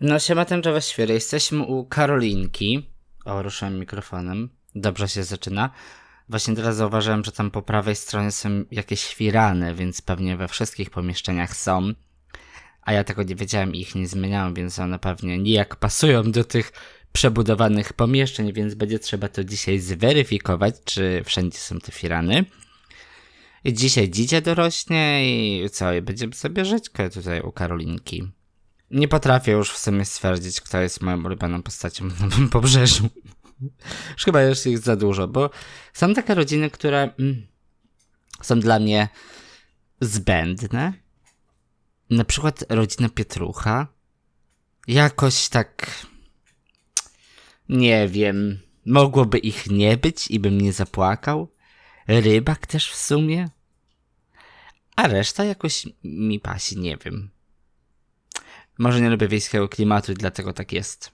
No siema tęczowe świry, jesteśmy u Karolinki. O, ruszałem mikrofonem. Dobrze się zaczyna. Właśnie teraz zauważyłem, że tam po prawej stronie są jakieś świrany, więc pewnie we wszystkich pomieszczeniach są. A ja tego nie wiedziałem i ich nie zmieniałem, więc one pewnie nijak pasują do tych przebudowanych pomieszczeń, więc będzie trzeba to dzisiaj zweryfikować, czy wszędzie są te firany. I dzisiaj dzidzie dorośnie i co, i będziemy sobie żyć tutaj u Karolinki. Nie potrafię już w sumie stwierdzić, kto jest moją ulubioną postacią na Nowym Pobrzeżu. Już chyba jest ich za dużo, bo są takie rodziny, które mm, są dla mnie zbędne. Na przykład rodzina Pietrucha. Jakoś tak. Nie wiem. Mogłoby ich nie być i bym nie zapłakał. Rybak też w sumie. A reszta jakoś mi pasi, nie wiem. Może nie lubię wiejskiego klimatu i dlatego tak jest.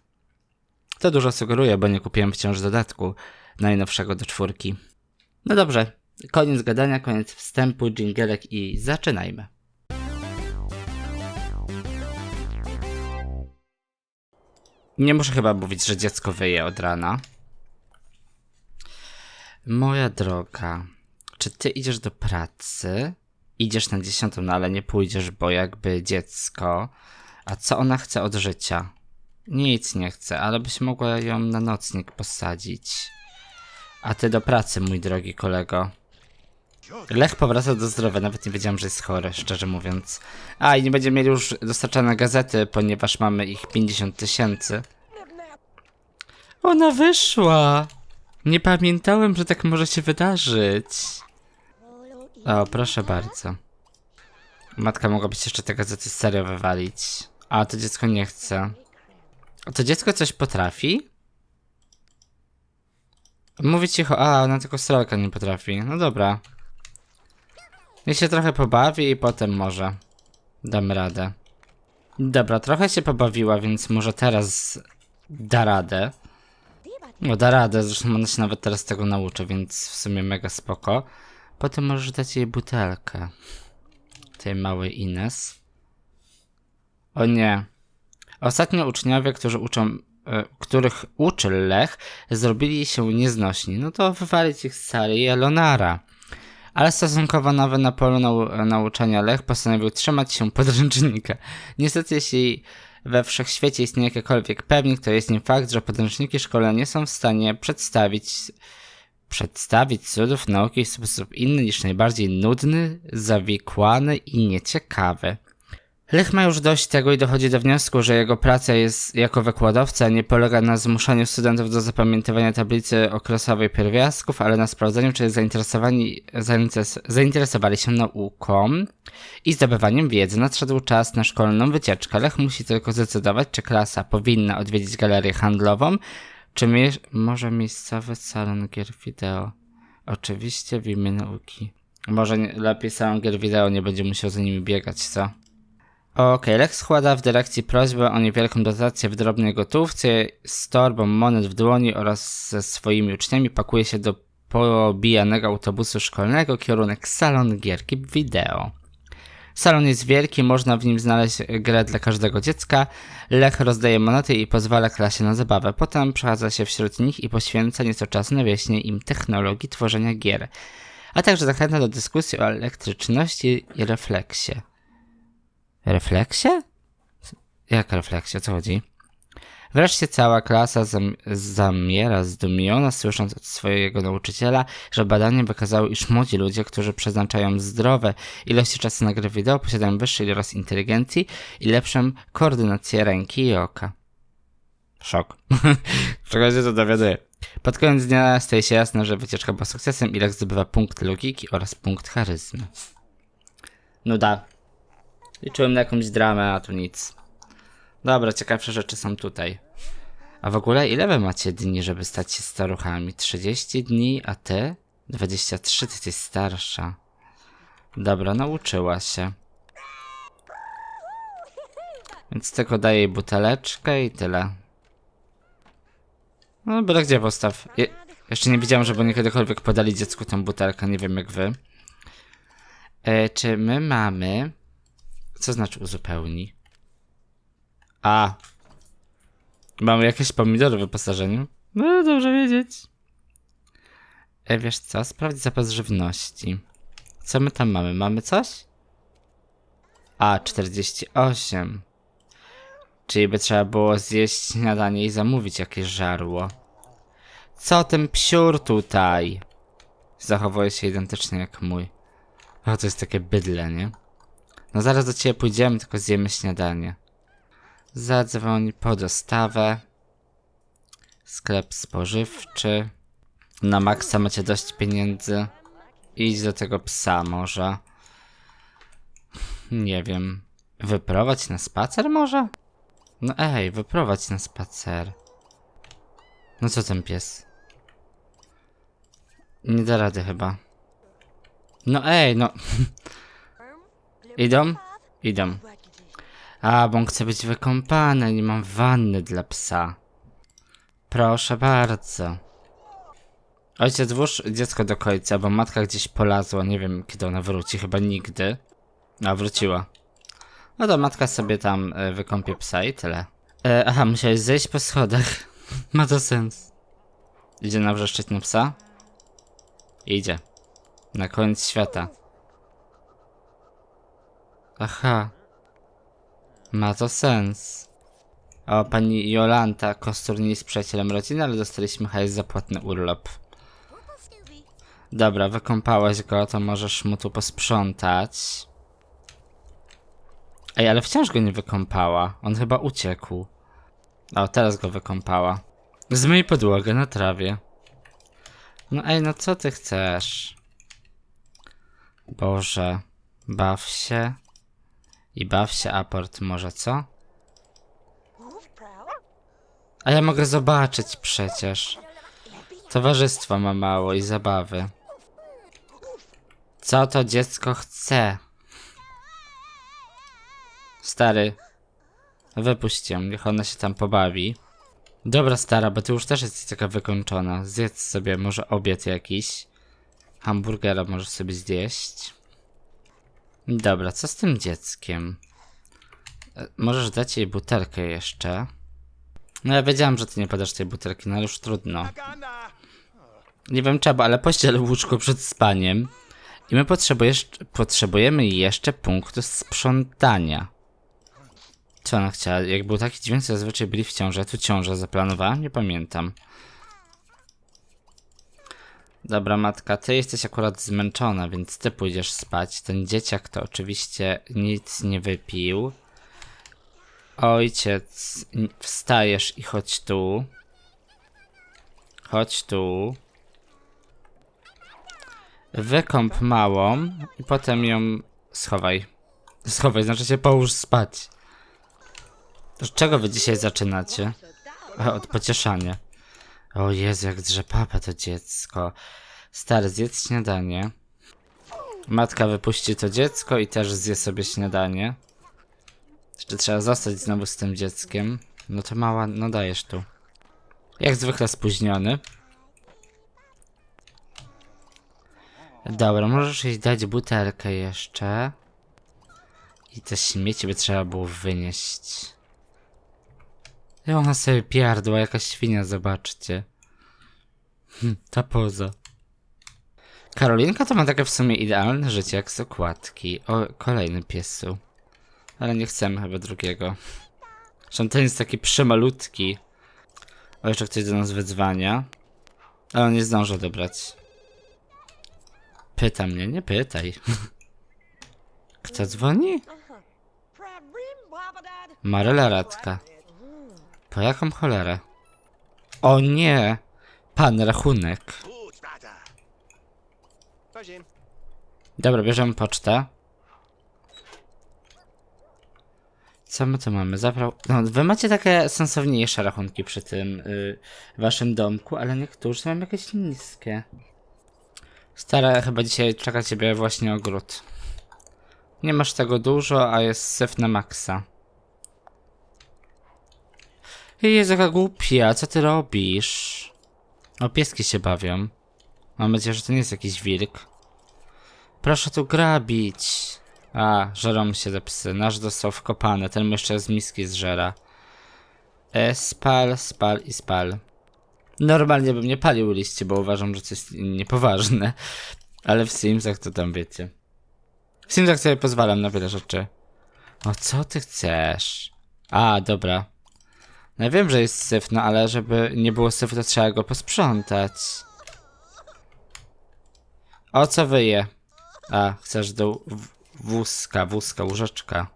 To dużo sugeruje, bo nie kupiłem wciąż dodatku najnowszego do czwórki. No dobrze, koniec gadania, koniec wstępu, dżingelek i zaczynajmy. Nie muszę chyba mówić, że dziecko wyje od rana. Moja droga, czy ty idziesz do pracy? Idziesz na dziesiątą, no ale nie pójdziesz, bo jakby dziecko. A co ona chce od życia? Nic nie chce, ale byś mogła ją na nocnik posadzić. A ty do pracy, mój drogi kolego. Lech powraca do zdrowia, nawet nie wiedziałem, że jest chory, szczerze mówiąc. A, i nie będziemy mieli już dostarczane gazety, ponieważ mamy ich 50 tysięcy. Ona wyszła! Nie pamiętałem, że tak może się wydarzyć. O, proszę bardzo. Matka mogłabyś jeszcze te gazety serio wywalić. A to dziecko nie chce. A to dziecko coś potrafi? Mówi cicho, a ona tylko srolka nie potrafi. No dobra. Niech się trochę pobawi i potem może dam radę. Dobra, trochę się pobawiła, więc może teraz da radę. No da radę, zresztą ona się nawet teraz tego nauczy, więc w sumie mega spoko. Potem możesz dać jej butelkę. Tej małej Ines. O nie. Ostatnio uczniowie, którzy uczą, e, których uczy Lech, zrobili się nieznośni. No to wywalić ich z sali Elonara. Ale stosunkowo nowy na polu nau nauczania Lech postanowił trzymać się podręcznika. Niestety, jeśli we wszechświecie istnieje jakikolwiek pewnik, to jest nim fakt, że podręczniki szkolne nie są w stanie przedstawić przedstawić cudów nauki w sposób inny niż najbardziej nudny, zawikłany i nieciekawy. Lech ma już dość tego i dochodzi do wniosku, że jego praca jest jako wykładowca nie polega na zmuszaniu studentów do zapamiętywania tablicy okresowej pierwiastków, ale na sprawdzeniu, czy zainteresowani, zainteres, zainteresowali się nauką i zdobywaniem wiedzy. Nadszedł czas na szkolną wycieczkę. Lech musi tylko zdecydować, czy klasa powinna odwiedzić galerię handlową, czy mie może miejscowy salon gier wideo. Oczywiście w imię nauki. Może nie, lepiej salon gier wideo nie będzie musiał za nimi biegać, co? Okay, Lex składa w dyrekcji prośbę o niewielką dotację w drobnej gotówce, z torbą monet w dłoni oraz ze swoimi uczniami pakuje się do pobijanego autobusu szkolnego kierunek salon gierki wideo. Salon jest wielki, można w nim znaleźć grę dla każdego dziecka. Lech rozdaje monety i pozwala klasie na zabawę. Potem przechadza się wśród nich i poświęca nieco czasu na wyjaśnienie im technologii tworzenia gier. A także zachęca do dyskusji o elektryczności i refleksie. Refleksie? Jak refleksie? O co chodzi? Wreszcie cała klasa zam zamiera zdumiona, słysząc od swojego nauczyciela, że badania wykazały, iż młodzi ludzie, którzy przeznaczają zdrowe ilości czasu na grę wideo, posiadają wyższy ilość inteligencji i lepszą koordynację ręki i oka. Szok. Czego się to dowiaduje. Pod koniec dnia staje się jasne, że wycieczka była sukcesem i Lex zdobywa punkt logiki oraz punkt charyzmy. Nuda. Liczyłem na jakąś dramę, a tu nic. Dobra, ciekawsze rzeczy są tutaj. A w ogóle ile wy macie dni, żeby stać się staruchami? 30 dni, a ty? 23, ty jesteś starsza. Dobra, nauczyła się. Więc tylko daję jej buteleczkę i tyle. No, byle gdzie postaw. Je jeszcze nie widziałem, żeby kiedykolwiek podali dziecku tę butelkę, nie wiem jak wy. E, czy my mamy... Co znaczy uzupełni? A, Mamy jakieś pomidory w wyposażeniu? No, dobrze wiedzieć. E, wiesz co? Sprawdź zapas żywności. Co my tam mamy? Mamy coś? A, 48. Czyli by trzeba było zjeść śniadanie i zamówić jakieś żarło. Co ten psiur tutaj? Zachowuje się identycznie jak mój. O, to jest takie bydle, nie? No zaraz do ciebie pójdziemy, tylko zjemy śniadanie. Zadzwoni po dostawę. Sklep spożywczy. Na maksa macie dość pieniędzy. Idź do tego psa może. Nie wiem. Wyprowadź na spacer może? No ej, wyprowadź na spacer. No co ten pies? Nie da rady chyba. No ej, no. Idą? Idą. A, bo on chce być wykąpany, nie mam wanny dla psa. Proszę bardzo. Ojciec, włóż dziecko do końca, bo matka gdzieś polazła, nie wiem kiedy ona wróci, chyba nigdy. A, wróciła. No to matka sobie tam e, wykąpie psa i tyle. E, aha, musiałeś zejść po schodach. Ma to sens. Idzie nawrzeszczeć na psa? Idzie. Na koniec świata. Aha. Ma to sens. O, pani Jolanta, kostur nie jest przyjacielem rodziny, ale dostaliśmy hajs za płatny urlop. Dobra, wykąpałeś go, to możesz mu tu posprzątać. Ej, ale wciąż go nie wykąpała. On chyba uciekł. O, teraz go wykąpała. Zmyj podłogę na trawie. No ej, no co ty chcesz? Boże, baw się. I baw się aport może, co? A ja mogę zobaczyć przecież. Towarzystwo ma mało i zabawy. Co to dziecko chce? Stary, wypuść ją, niech ona się tam pobawi. Dobra stara, bo ty już też jesteś taka wykończona. Zjedz sobie może obiad jakiś. Hamburgera możesz sobie zjeść. Dobra, co z tym dzieckiem? E, Możesz dać jej butelkę jeszcze. No ja wiedziałem, że ty nie podasz tej butelki, no ale już trudno. Nie wiem czemu, ale pościel łóżko przed spaniem. I my potrzebujemy jeszcze punktu sprzątania. Co ona chciała? Jak był taki dźwięk, zazwyczaj byli w ciąży. Ja tu ciążę zaplanowałem? Nie pamiętam. Dobra, matka, ty jesteś akurat zmęczona, więc ty pójdziesz spać. Ten dzieciak to oczywiście nic nie wypił. Ojciec, wstajesz i chodź tu. Chodź tu. Wykąp małą i potem ją schowaj. Schowaj, znaczy się połóż spać. Od czego wy dzisiaj zaczynacie? Od pocieszania. O Jezu, jak drze papę to dziecko. Stary, zjedz śniadanie. Matka wypuści to dziecko i też zje sobie śniadanie. Jeszcze trzeba zostać znowu z tym dzieckiem. No to mała, no dajesz tu. Jak zwykle spóźniony. Dobra, możesz jej dać butelkę jeszcze. I te śmieci by trzeba było wynieść. I ona sobie piardła, jakaś świnia, zobaczcie. Hm, ta poza. Karolinka to ma takie w sumie idealne życie jak z okładki. O, kolejny piesu. Ale nie chcemy chyba drugiego. Zresztą ten jest taki przemalutki. O, jeszcze ktoś do nas wyzwania. Ale on nie zdąży odebrać. Pyta mnie, nie pytaj. Kto dzwoni? Maryla Radka. Po jaką cholerę? O nie! Pan rachunek. Dobra, bierzemy pocztę. Co my tu mamy? Zaprał... No, wy macie takie sensowniejsze rachunki przy tym y, waszym domku, ale niektórzy są jakieś niskie. Stara, chyba dzisiaj czeka ciebie właśnie ogród. Nie masz tego dużo, a jest syf na maksa. Jezu, jaka głupia, co ty robisz? O, pieski się bawią. Mam nadzieję, że to nie jest jakiś wilk. Proszę tu grabić. A, żerą się te psy. Nasz dostał wkopany, ten jeszcze z miski zżera. E, spal, spal i spal. Normalnie bym nie palił liści, bo uważam, że to jest niepoważne. Ale w Simsach to tam wiecie. W Simsach sobie pozwalam na wiele rzeczy. O co ty chcesz? A, dobra. No wiem, że jest syf, no ale żeby nie było syfu, to trzeba go posprzątać. O co wyje? A, chcesz do wózka, wózka, łóżeczka.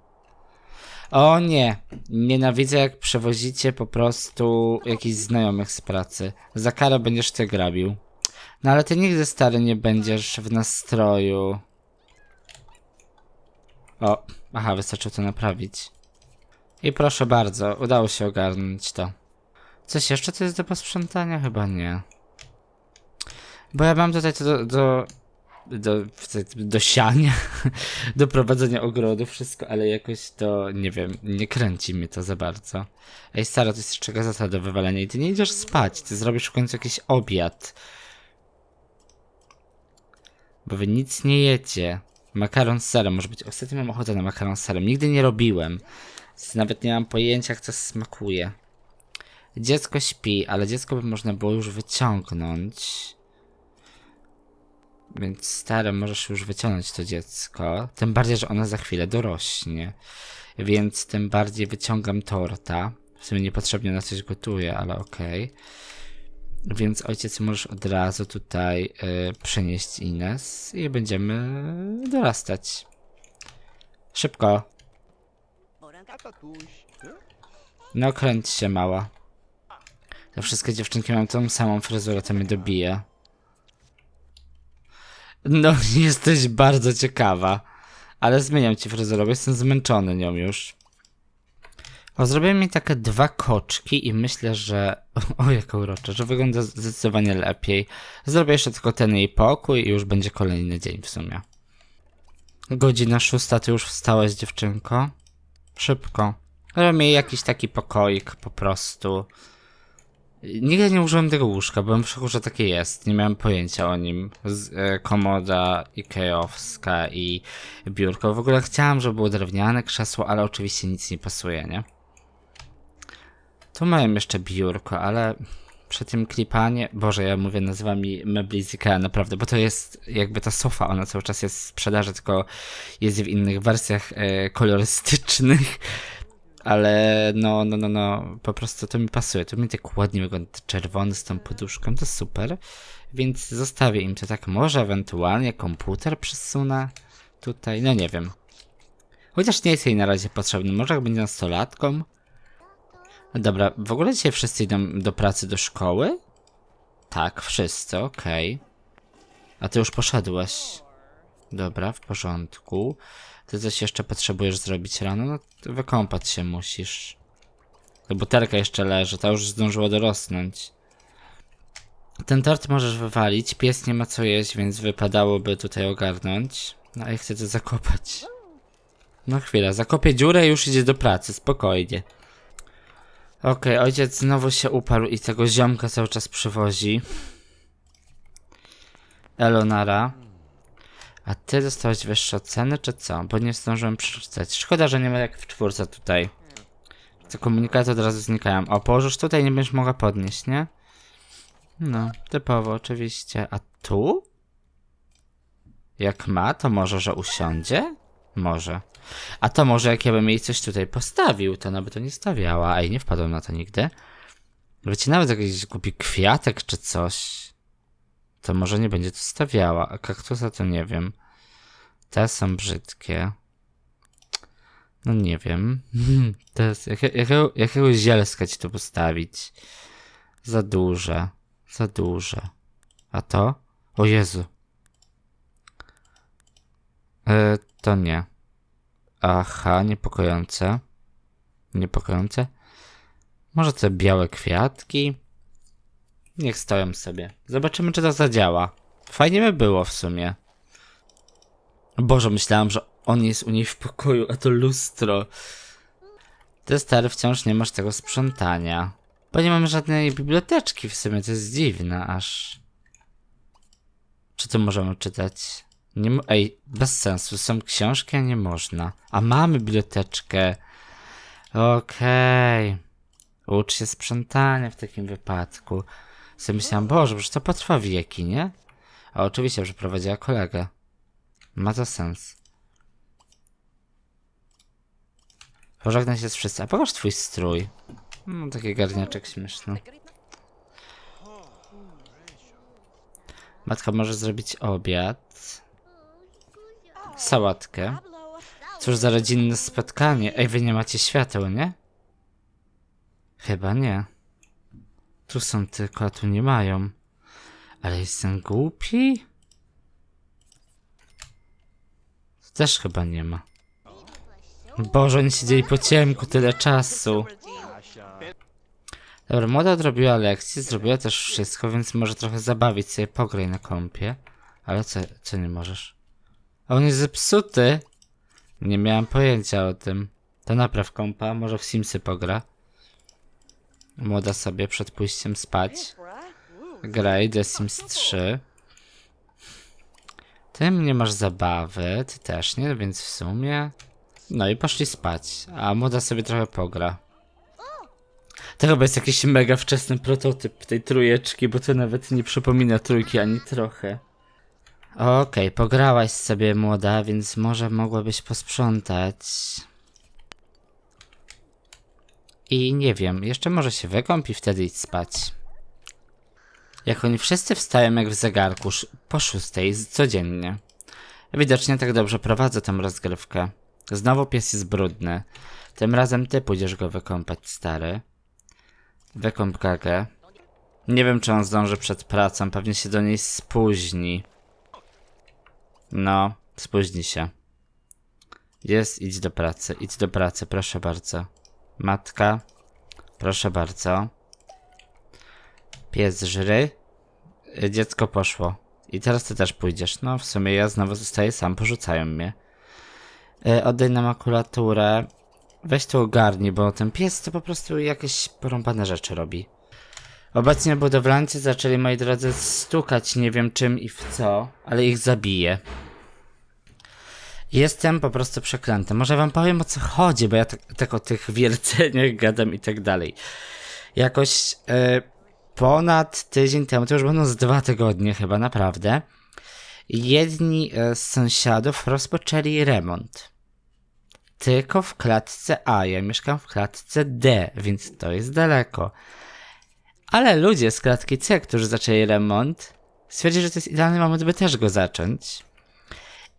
O nie, nienawidzę jak przewozicie po prostu jakichś znajomych z pracy. Za karę będziesz ty grabił. No ale ty nigdy stary nie będziesz w nastroju. O, aha, wystarczyło to naprawić. I proszę bardzo, udało się ogarnąć to. Coś jeszcze to jest do posprzątania? Chyba nie. Bo ja mam tutaj to do, do, do, do siania, do prowadzenia ogrodu, wszystko, ale jakoś to, nie wiem, nie kręci mnie to za bardzo. Ej, stara, to jest jeszcze gazeta do wywalenia i ty nie idziesz spać, ty zrobisz w końcu jakiś obiad. Bo wy nic nie jecie. Makaron z serem może być. Ostatnio mam ochotę na makaron z serem. Nigdy nie robiłem. Nawet nie mam pojęcia, jak to smakuje. Dziecko śpi, ale dziecko by można było już wyciągnąć. Więc stare, możesz już wyciągnąć to dziecko. Tym bardziej, że ona za chwilę dorośnie. Więc tym bardziej wyciągam torta. W sumie niepotrzebnie na coś gotuję, ale okej. Więc ojciec możesz od razu tutaj y, przenieść Ines i będziemy dorastać. Szybko. Tatuś. No kręć się mała. Te wszystkie dziewczynki mają tą samą fryzurę, to mnie dobije. No, jesteś bardzo ciekawa. Ale zmieniam ci fryzurę, bo jestem zmęczony nią już. O, zrobiłem mi takie dwa koczki i myślę, że... O, jak urocze, że wygląda zdecydowanie lepiej. Zrobię jeszcze tylko ten jej pokój i już będzie kolejny dzień w sumie. Godzina szósta, ty już wstałaś, dziewczynko? Szybko. Robię jakiś taki pokoik po prostu. Nigdy nie użyłem tego łóżka, byłem w szoku, że takie jest. Nie miałem pojęcia o nim. Z, e, komoda Ikeowska i biurko. W ogóle chciałem, żeby było drewniane krzesło, ale oczywiście nic nie pasuje, nie? Tu miałem jeszcze biurko, ale przy tym klipanie... Boże, ja mówię, nazywa mi mebli z Ikea, naprawdę, bo to jest jakby ta sofa, ona cały czas jest w sprzedaży, tylko jest w innych wersjach e, kolorystycznych. Ale no, no, no, no, po prostu to mi pasuje. To mi tak ładnie wygląda czerwony z tą poduszką, to super. Więc zostawię im to tak. Może ewentualnie komputer przesunę tutaj, no nie wiem. Chociaż nie jest jej na razie potrzebny. Może jak będzie nastolatką. No dobra, w ogóle dzisiaj wszyscy idą do pracy, do szkoły? Tak, wszyscy, okej. A ty już poszedłeś. Dobra, w porządku. Ty coś jeszcze potrzebujesz zrobić rano? No wykąpać się musisz. Ta butelka jeszcze leży, ta już zdążyła dorosnąć. Ten tort możesz wywalić, pies nie ma co jeść, więc wypadałoby tutaj ogarnąć. No ja chcę to zakopać. No chwila, zakopię dziurę i już idzie do pracy, spokojnie. Okej, ojciec znowu się uparł i tego ziomka cały czas przywozi. Elonara. A ty dostałeś wyższe oceny, czy co? Bo nie zdążyłem przeczytać. Szkoda, że nie ma jak w czwórce tutaj. Te komunikaty od razu znikają. O, położysz tutaj, nie będziesz mogła podnieść, nie? No, typowo, oczywiście. A tu? Jak ma, to może, że usiądzie? Może. A to może, jak ja bym jej coś tutaj postawił, to ona by to nie stawiała. Ej, nie wpadłem na to nigdy. Wiecie, nawet jakiś głupi kwiatek czy coś to może nie będzie to stawiała, a kaktusa to nie wiem. Te są brzydkie. No nie wiem. To jest, jakie, jakiego, jakiego zielska ci tu postawić? Za duże. Za duże. A to? O Jezu. E, to nie. Aha, niepokojące. Niepokojące. Może te białe kwiatki? Niech stoją sobie. Zobaczymy, czy to zadziała. Fajnie by było w sumie. Boże, myślałem, że on jest u niej w pokoju, a to lustro. Ty stary wciąż nie masz tego sprzątania. Bo nie mamy żadnej biblioteczki w sumie, to jest dziwne aż. Czy to możemy czytać? Nie Ej, bez sensu, są książki, a nie można. A mamy biblioteczkę. Okej. Ucz się sprzątania w takim wypadku. Sobie myślałam, Boże, to potrwa wieki, nie? A oczywiście, że prowadziła kolegę. Ma to sens. Pożegnaj się z wszyscy. A pokaż twój strój. No, taki garniaczek śmieszny. Matka może zrobić obiad. Sałatkę. Cóż za rodzinne spotkanie. Ej, wy nie macie świateł, nie? Chyba nie. Tu są tylko, a tu nie mają. Ale jestem głupi? Tu też chyba nie ma. Boże, oni siedzieli po ciemku tyle czasu. Dobra, młoda odrobiła lekcję, zrobiła też wszystko, więc może trochę zabawić sobie, pograj na kąpie. Ale co, co nie możesz? A on jest zepsuty! Nie miałem pojęcia o tym. To napraw kompa, może w Simsy pogra. Młoda sobie przed pójściem spać. Graj The Sims 3. Ty nie masz zabawy, ty też nie, więc w sumie... No i poszli spać, a młoda sobie trochę pogra. To chyba jest jakiś mega wczesny prototyp tej trójeczki, bo to nawet nie przypomina trójki ani trochę. Okej, pograłaś sobie młoda, więc może mogłabyś posprzątać. I nie wiem, jeszcze może się wykąp i wtedy idź spać. Jak oni wszyscy wstają jak w zegarku po szóstej codziennie. Widocznie tak dobrze prowadzę tę rozgrywkę. Znowu pies jest brudny. Tym razem ty pójdziesz go wykąpać, stary. Wykąp gagę. Nie wiem, czy on zdąży przed pracą, pewnie się do niej spóźni. No, spóźni się. Jest, idź do pracy, idź do pracy, proszę bardzo. Matka, proszę bardzo. Pies żry. Y, Dziecko poszło. I teraz ty też pójdziesz. No, w sumie ja znowu zostaję sam, porzucają mnie. Y, Oddaj makulaturę. Weź to ogarnij, bo ten pies to po prostu jakieś porąbane rzeczy robi. Obecnie budowlańcy zaczęli, moi drodzy, stukać nie wiem czym i w co, ale ich zabiję. Jestem po prostu przeklęty. Może wam powiem o co chodzi, bo ja tak, tak o tych wierceniach gadam i tak dalej. Jakoś e, ponad tydzień temu, to już będą z dwa tygodnie chyba, naprawdę. Jedni e, z sąsiadów rozpoczęli remont. Tylko w klatce A, ja mieszkam w klatce D, więc to jest daleko. Ale ludzie z klatki C, którzy zaczęli remont, stwierdzili, że to jest idealny moment, by też go zacząć.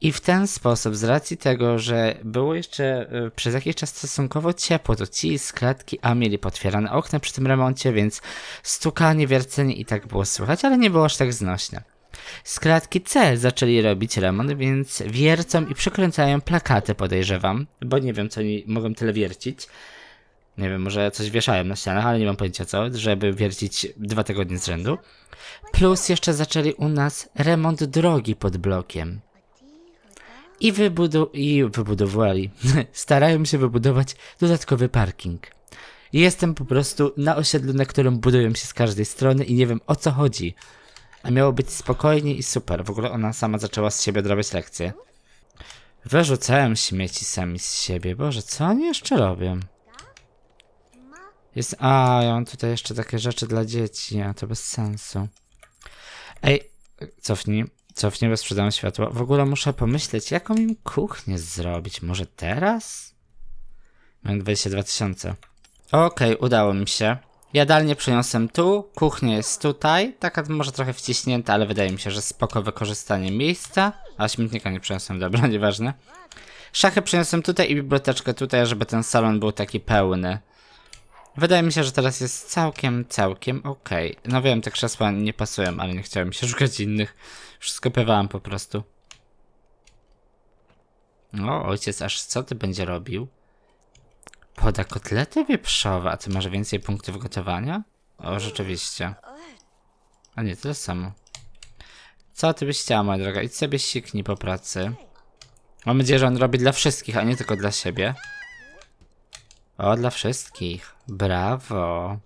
I w ten sposób, z racji tego, że było jeszcze y, przez jakiś czas stosunkowo ciepło, to ci z klatki A mieli potwierane okna przy tym remoncie, więc stukanie, wiercenie i tak było słychać, ale nie było aż tak znośne. Z klatki C zaczęli robić remont, więc wiercą i przykręcają plakaty, podejrzewam, bo nie wiem, co oni mogą tyle wiercić. Nie wiem, może coś wieszają na ścianach, ale nie mam pojęcia co, żeby wiercić dwa tygodnie z rzędu. Plus jeszcze zaczęli u nas remont drogi pod blokiem. I, wybudu- i wybudowali. Starają się wybudować dodatkowy parking. Jestem po prostu na osiedlu, na którym budują się z każdej strony i nie wiem o co chodzi. A miało być spokojnie i super. W ogóle ona sama zaczęła z siebie odrabiać lekcje. Wyrzucałem śmieci sami z siebie. Boże, co oni jeszcze robią? Jest. A, ja mam tutaj jeszcze takie rzeczy dla dzieci, a to bez sensu. Ej, cofnij. Cofnij, bo sprzedam światło. W ogóle muszę pomyśleć, jaką im kuchnię zrobić. Może teraz? Mam 22 tysiące. Okej, udało mi się. Jadalnię przeniosłem tu, kuchnia jest tutaj, taka może trochę wciśnięta, ale wydaje mi się, że spoko wykorzystanie miejsca. A śmietnika nie przeniosłem, dobra, nieważne. Szachy przeniosłem tutaj i biblioteczkę tutaj, żeby ten salon był taki pełny. Wydaje mi się, że teraz jest całkiem, całkiem okej. No wiem, te krzesła nie pasują, ale nie chciałem się szukać innych. Wszystko pewałem po prostu. O, ojciec, aż co ty będzie robił? Poda kotlety wieprzowe, a ty masz więcej punktów gotowania? O, rzeczywiście. A nie, tyle samo. Co ty byś chciała, moja droga? Idź sobie siknij po pracy. Mam nadzieję, że on robi dla wszystkich, a nie tylko dla siebie. O, dla wszystkich. Brawo.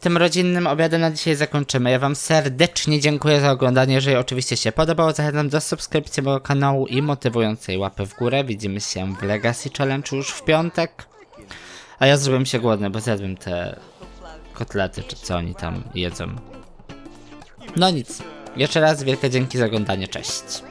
Tym rodzinnym obiadem na dzisiaj zakończymy. Ja wam serdecznie dziękuję za oglądanie. Jeżeli oczywiście się podobało, zachęcam do subskrypcji mojego kanału i motywującej łapy w górę. Widzimy się w Legacy Challenge już w piątek. A ja zrobiłem się głodny, bo zjadłem te kotlety, czy co oni tam jedzą. No nic. Jeszcze raz wielkie dzięki za oglądanie, cześć.